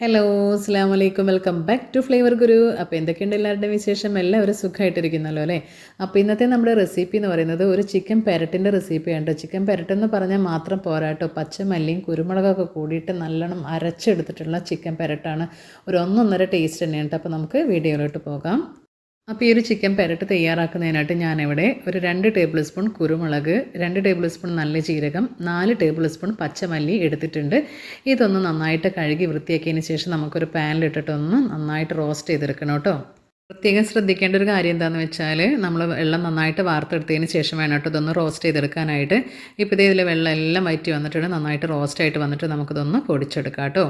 Hello അസ്സാം വലൈക്കും welcome back to Flavour Guru അപ്പോൾ എന്തൊക്കെയുണ്ട് എല്ലാവരുടെയും വിശേഷം? എല്ലാവരും സുഖമായിട്ടിരിക്കുന്നല്ലോ അല്ലേ? അപ്പോൾ ഇന്നത്തെ നമ്മുടെ റെസിപ്പി എന്ന് പറയുന്നത് ഒരു ചിക്കൻ പെരട്ടിന്റെ റെസിപ്പിയാണ് ചിക്കൻ പെരട്ടെന്ന് പറഞ്ഞാൽ മാത്രം പോരാട്ടോ പച്ചമല്ലിയും കുരുമുളകൊക്കെ കൂടിയിട്ട് നല്ലോണം അരച്ചെടുത്തിട്ടുള്ള ചിക്കൻ പെരട്ടാണ്. ഒരു ഒന്നൊന്നര ടേസ്റ്റ് തന്നെയാണ് അപ്പോൾ നമുക്ക് വീഡിയോയിലോട്ട് പോകാം. അപ്പോൾ ഈ ഒരു ചിക്കൻ പെരട്ട് തയ്യാറാക്കുന്നതിനായിട്ട് ഞാനിവിടെ ഒരു രണ്ട് ടേബിൾ സ്പൂൺ കുരുമുളക് രണ്ട് ടേബിൾ സ്പൂൺ നല്ല ജീരകം നാല് ടേബിൾ സ്പൂൺ പച്ചമല്ലി എടുത്തിട്ടുണ്ട്. ഇതൊന്ന് നന്നായിട്ട് കഴുകി വൃത്തിയാക്കിയതിന് ശേഷം നമുക്കൊരു പാനിലിട്ടിട്ടൊന്ന് നന്നായിട്ട് റോസ്റ്റ് ചെയ്തെടുക്കണം കേട്ടോ. പ്രത്യേകം ശ്രദ്ധിക്കേണ്ട ഒരു കാര്യം എന്താണെന്ന് വെച്ചാൽ നമ്മൾ വെള്ളം നന്നായിട്ട് വാർത്തെടുത്തതിന് ശേഷം വേണം കേട്ടോ ഇതൊന്ന് റോസ്റ്റ് ചെയ്തെടുക്കാനായിട്ട്. ഇപ്പോൾ ഇതേ ഇതിൽ വെള്ളം എല്ലാം വയറ്റി വന്നിട്ടുണ്ട് നന്നായിട്ട് റോസ്റ്റ് ആയിട്ട് വന്നിട്ട് നമുക്കിതൊന്ന് പൊടിച്ചെടുക്കാം കേട്ടോ.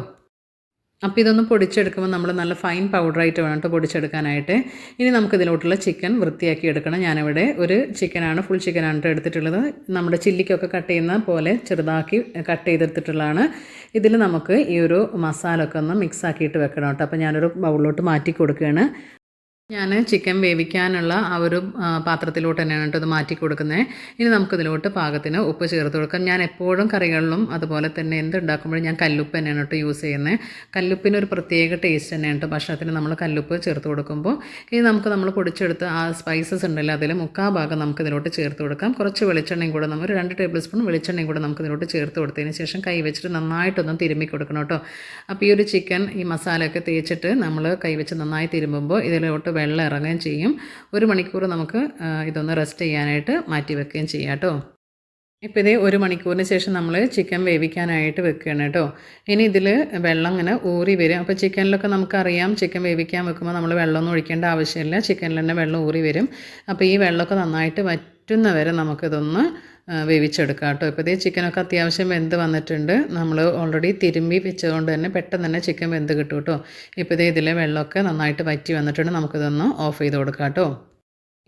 അപ്പോൾ ഇതൊന്ന് പൊടിച്ചെടുക്കുമ്പോൾ നമ്മൾ നല്ല ഫൈൻ പൗഡറായിട്ട് വേണം കേട്ടോ പൊടിച്ചെടുക്കാനായിട്ട്. ഇനി നമുക്കിതിലോട്ടുള്ള ചിക്കൻ വൃത്തിയാക്കി എടുക്കണം. ഞാനിവിടെ ഒരു ചിക്കനാണ് ഫുൾ ചിക്കനാണ് എടുത്തിട്ടുള്ളത്. നമ്മുടെ ചില്ലിക്കൊക്കെ കട്ട് ചെയ്യുന്ന പോലെ ചെറുതാക്കി കട്ട് ചെയ്തെടുത്തിട്ടുള്ളതാണ്. ഇതിൽ നമുക്ക് ഈ ഒരു മസാല ഒക്കെ ഒന്ന് മിക്സ് ആക്കിയിട്ട് വെക്കണം കേട്ടോ അപ്പോൾ ഞാനൊരു ബൗളിലോട്ട് മാറ്റി കൊടുക്കുകയാണ്. ഞാൻ ചിക്കൻ വേവിക്കാനുള്ള ആ ഒരു പാത്രത്തിലോട്ട് തന്നെയാണ് കേട്ടോ ഇത് മാറ്റി കൊടുക്കുന്നത് ഇനി നമുക്കിതിലോട്ട് പാകത്തിന് ഉപ്പ് ചേർത്ത് കൊടുക്കാം. ഞാൻ എപ്പോഴും കറികളിലും അതുപോലെ തന്നെ എന്തുണ്ടാക്കുമ്പോഴും ഞാൻ കല്ലുപ്പ് തന്നെയാണ് കേട്ടോ യൂസ് ചെയ്യുന്നത് കല്ലുപ്പിന് ഒരു പ്രത്യേക ടേസ്റ്റ് തന്നെയാണ് കേട്ടോ ഭക്ഷണത്തിന് നമ്മൾ കല്ലുപ്പ് ചേർത്ത് കൊടുക്കുമ്പോൾ. ഇനി നമുക്ക് നമ്മൾ പൊടിച്ചെടുത്ത് ആ സ്പൈസസ് ഉണ്ടല്ലോ അതിൽ മുക്കാ ഭാഗം നമുക്ക് ഇതിലോട്ട് ചേർത്ത് കൊടുക്കാം. കുറച്ച് വെളിച്ചെണ്ണയും കൂടെ നമ്മൾ രണ്ട് ടേബിൾ സ്പൂൺ വെളിച്ചെണ്ണയും കൂടെ നമുക്ക് ഇതിലോട്ട് ചേർത്ത് കൊടുത്തതിന് ശേഷം കൈ വെച്ചിട്ട് നന്നായിട്ടൊന്ന് തിരുമ്മി കൊടുക്കണം കേട്ടോ. അപ്പോൾ ഈ ഒരു ചിക്കൻ ഈ മസാലയൊക്കെ തേച്ചിട്ട് നമ്മൾ കൈ വെച്ച് നന്നായി തിരുമ്പുമ്പോൾ ഇതിലോട്ട് വെള്ളം ഇറങ്ങുകയും ചെയ്യും. ഒരു മണിക്കൂർ നമുക്ക് ഇതൊന്ന് റെസ്റ്റ് ചെയ്യാനായിട്ട് മാറ്റി വെക്കുകയും ചെയ്യാം കേട്ടോ. ഇപ്പോൾ ഇതേ ഒരു മണിക്കൂറിന് ശേഷം നമ്മൾ ചിക്കൻ വേവിക്കാനായിട്ട് വെക്കുകയാണ് കേട്ടോ. ഇനി ഇതിൽ വെള്ളം ഇങ്ങനെ ഊറി വരും. അപ്പോൾ ചിക്കനിലൊക്കെ നമുക്കറിയാം ചിക്കൻ വേവിക്കാൻ വെക്കുമ്പോൾ നമ്മൾ വെള്ളമൊന്നും ഒഴിക്കേണ്ട ആവശ്യമില്ല. ചിക്കനിൽ തന്നെ വെള്ളം ഊറി വരും. അപ്പോൾ ഈ വെള്ളമൊക്കെ നന്നായിട്ട് വറ്റുന്ന വരെ നമുക്കിതൊന്ന് വേവിച്ചെടുക്കാം കേട്ടോ. ഇപ്പോൾ ഇതേ ചിക്കനൊക്കെ അത്യാവശ്യം വെന്ത് വന്നിട്ടുണ്ട്. നമ്മൾ ഓൾറെഡി തിരുമ്പി വെച്ചതുകൊണ്ട് തന്നെ പെട്ടെന്ന് തന്നെ ചിക്കൻ വെന്ത് കിട്ടും കേട്ടോ. ഇപ്പോൾ ഇതേ ഇതിലെ വെള്ളമൊക്കെ നന്നായിട്ട് വറ്റി വന്നിട്ടുണ്ട്. നമുക്കിതൊന്ന് ഓഫ് ചെയ്ത് കൊടുക്കാം കേട്ടോ.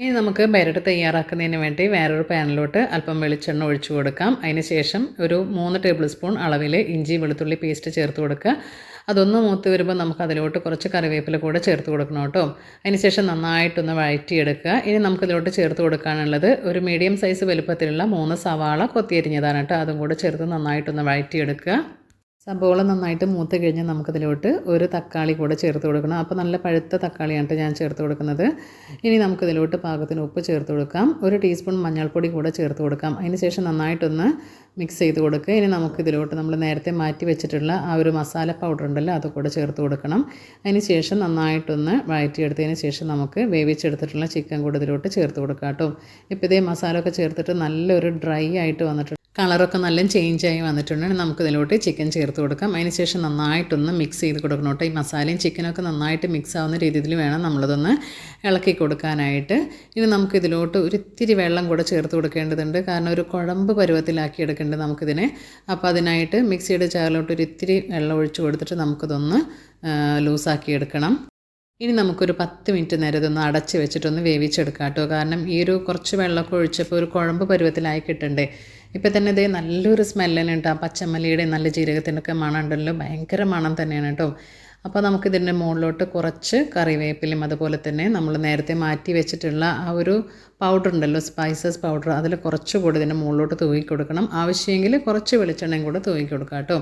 ഇനി നമുക്ക് ബരട്ട് തയ്യാറാക്കുന്നതിന് വേണ്ടി വേറൊരു പാനിലോട്ട് അല്പം വെളിച്ചെണ്ണ ഒഴിച്ചു കൊടുക്കാം. അതിന് ശേഷം ഒരു മൂന്ന് ടേബിൾ സ്പൂൺ അളവിൽ ഇഞ്ചി വെളുത്തുള്ളി പേസ്റ്റ് ചേർത്ത് കൊടുക്കുക. അതൊന്ന് മൂത്ത് വരുമ്പോൾ നമുക്ക് അതിലോട്ട് കുറച്ച് കറിവേപ്പില കൂടെ ചേർത്ത് കൊടുക്കണം കേട്ടോ. അതിനുശേഷം നന്നായിട്ടൊന്ന് വഴറ്റിയെടുക്കുക. ഇനി നമുക്കിതിലോട്ട് ചേർത്ത് കൊടുക്കാനുള്ളത് ഒരു മീഡിയം സൈസ് വലുപ്പത്തിലുള്ള മൂന്ന് സവാള കൊത്തിയരിഞ്ഞതാണ് കേട്ടോ. അതും കൂടെ ചേർത്ത് നന്നായിട്ടൊന്ന് വഴറ്റിയെടുക്കുക. സബോള നന്നായിട്ട് മൂത്ത് കഴിഞ്ഞാൽ നമുക്കതിലോട്ട് ഒരു തക്കാളി കൂടെ ചേർത്ത് കൊടുക്കണം. അപ്പോൾ നല്ല പഴുത്ത തക്കാളിയാണ് ഞാൻ ചേർത്ത് കൊടുക്കുന്നത്. ഇനി നമുക്കിതിലോട്ട് പാകത്തിന് ഉപ്പ് ചേർത്ത് കൊടുക്കാം. ഒരു ടീസ്പൂൺ മഞ്ഞൾപ്പൊടി കൂടെ ചേർത്ത് കൊടുക്കാം. അതിന് ശേഷം നന്നായിട്ടൊന്ന് മിക്സ് ചെയ്ത് കൊടുക്കുക. ഇനി നമുക്കിതിലോട്ട് നമ്മൾ നേരത്തെ മാറ്റി വെച്ചിട്ടുള്ള ആ ഒരു മസാല പൗഡർ ഉണ്ടല്ലോ അത് കൂടെ ചേർത്ത് കൊടുക്കണം. അതിന് ശേഷം നന്നായിട്ടൊന്ന് വഴറ്റിയെടുത്തതിന് ശേഷം നമുക്ക് വേവിച്ചെടുത്തിട്ടുള്ള ചിക്കൻ കൂടെ ഇതിലോട്ട് ചേർത്ത് കൊടുക്കാം കേട്ടോ. ഇപ്പോൾ ഇതേ മസാല ഒക്കെ ചേർത്തിട്ട് നല്ലൊരു ഡ്രൈ ആയിട്ട് വന്നിട്ടുണ്ട്. കളറൊക്കെ നല്ല ചേഞ്ചായി വന്നിട്ടുണ്ടെങ്കിൽ നമുക്കിതിലോട്ട് ചിക്കൻ ചേർത്ത് കൊടുക്കാം. അതിനുശേഷം നന്നായിട്ടൊന്ന് മിക്സ് ചെയ്ത് കൊടുക്കണം കേട്ടോ. ഈ മസാലയും ചിക്കനൊക്കെ നന്നായിട്ട് മിക്സ് ആവുന്ന രീതിയിൽ വേണം നമ്മളതൊന്ന് ഇളക്കി കൊടുക്കാനായിട്ട്. ഇനി നമുക്കിതിലോട്ട് ഒരിത്തിരി വെള്ളം കൂടെ ചേർത്ത് കൊടുക്കേണ്ടതുണ്ട്. കാരണം ഒരു കുഴമ്പ് പരുവത്തിലാക്കി എടുക്കേണ്ടത് നമുക്കിതിനെ. അപ്പോൾ അതിനായിട്ട് മിക്സിയുടെ ചാറിലോട്ട് ഒരിത്തിരി വെള്ളം ഒഴിച്ച് കൊടുത്തിട്ട് നമുക്കിതൊന്ന് ലൂസാക്കി എടുക്കണം. ഇനി നമുക്കൊരു പത്ത് മിനിറ്റ് നേരം ഇതൊന്ന് അടച്ച് വെച്ചിട്ടൊന്ന് വേവിച്ചെടുക്കാം കേട്ടോ. കാരണം ഈ ഒരു കുറച്ച് വെള്ളമൊക്കെ ഒഴിച്ചപ്പോൾ ഒരു കുഴമ്പ് പരുവത്തിലായി കിട്ടണ്ടേ. ഇപ്പം തന്നെ ഇതേ നല്ലൊരു സ്മെല്ലിന് കേട്ടോ പച്ചമല്ലിയുടെ നല്ല ജീരകത്തിന്റെ ഒക്കെ മണം ഉണ്ടല്ലോ ഭയങ്കര മണം തന്നെയാണ് കേട്ടോ അപ്പോൾ നമുക്കിതിന്റെ മുകളിലോട്ട് കുറച്ച് കറിവേപ്പിലും അതുപോലെ തന്നെ നമ്മൾ നേരത്തെ മാറ്റി വെച്ചിട്ടുള്ള ആ ഒരു പൗഡർ ഉണ്ടല്ലോ സ്പൈസസ് പൗഡർ അതിൽ കുറച്ചുകൂടി ഇതിന്റെ മുകളിലോട്ട് തൂക്കി കൊടുക്കണം. ആവശ്യമെങ്കിൽ കുറച്ച് വെളിച്ചെണ്ണയും കൂടെ തൂക്കി കൊടുക്കാം കേട്ടോ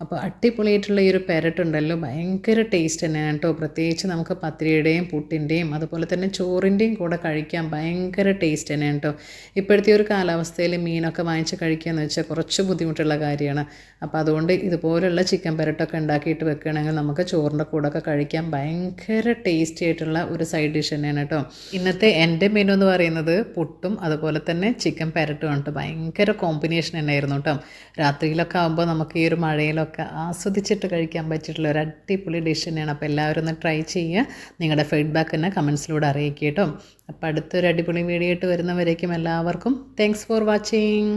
അപ്പോൾ അടിപൊളിയായിട്ടുള്ള ഈ ഒരു പെരട്ട് ഉണ്ടല്ലോ ഭയങ്കര ടേസ്റ്റ് തന്നെയാണ് കേട്ടോ. പ്രത്യേകിച്ച് നമുക്ക് പത്തിരിയുടെയും പുട്ടിന്റെയും അതുപോലെ തന്നെ ചോറിന്റെയും കൂടെ കഴിക്കാൻ ഭയങ്കര ടേസ്റ്റ് തന്നെയാണ് കേട്ടോ. ഇപ്പോഴത്തെ ഒരു കാലാവസ്ഥയിൽ മീനൊക്കെ വാങ്ങിച്ച് കഴിക്കുക എന്ന് വെച്ചാൽ കുറച്ച് ബുദ്ധിമുട്ടുള്ള കാര്യമാണ്. അപ്പോൾ അതുകൊണ്ട് ഇതുപോലുള്ള ചിക്കൻ പെരട്ടൊക്കെ ഉണ്ടാക്കിയിട്ട് വെക്കുകയാണെങ്കിൽ നമുക്ക് ചോറിന്റെ കൂടെ ഒക്കെ കഴിക്കാൻ ഭയങ്കര ടേസ്റ്റി ആയിട്ടുള്ള ഒരു സൈഡ് ഡിഷ് തന്നെയാണ് കേട്ടോ. ഇന്നത്തെ എന്റെ മെനു എന്ന് പറയുന്നത് പുട്ടും അതുപോലെ തന്നെ ചിക്കൻ പെരട്ടും ആണ് കേട്ടോ. ഭയങ്കര കോമ്പിനേഷൻ തന്നെയായിരുന്നു കേട്ടോ. രാത്രിയിലൊക്കെ ആകുമ്പോൾ നമുക്ക് ഈ ഒരു മഴയിലൊക്കെ ഒക്കെ ആസ്വദിച്ചിട്ട് കഴിക്കാൻ പറ്റിയിട്ടുള്ള ഒരു അടിപൊളി ഡിഷ് തന്നെയാണ്. അപ്പോൾ എല്ലാവരും ഒന്ന് ട്രൈ ചെയ്യുക. നിങ്ങളുടെ ഫീഡ്ബാക്ക് തന്നെ കമൻസിലൂടെ അറിയിക്കുക കേട്ടോ. അപ്പോൾ അടുത്തൊരു അടിപൊളി വീഡിയോ ആയിട്ട് വരുന്നവരേക്കും എല്ലാവർക്കും താങ്ക്സ് ഫോർ വാച്ചിങ്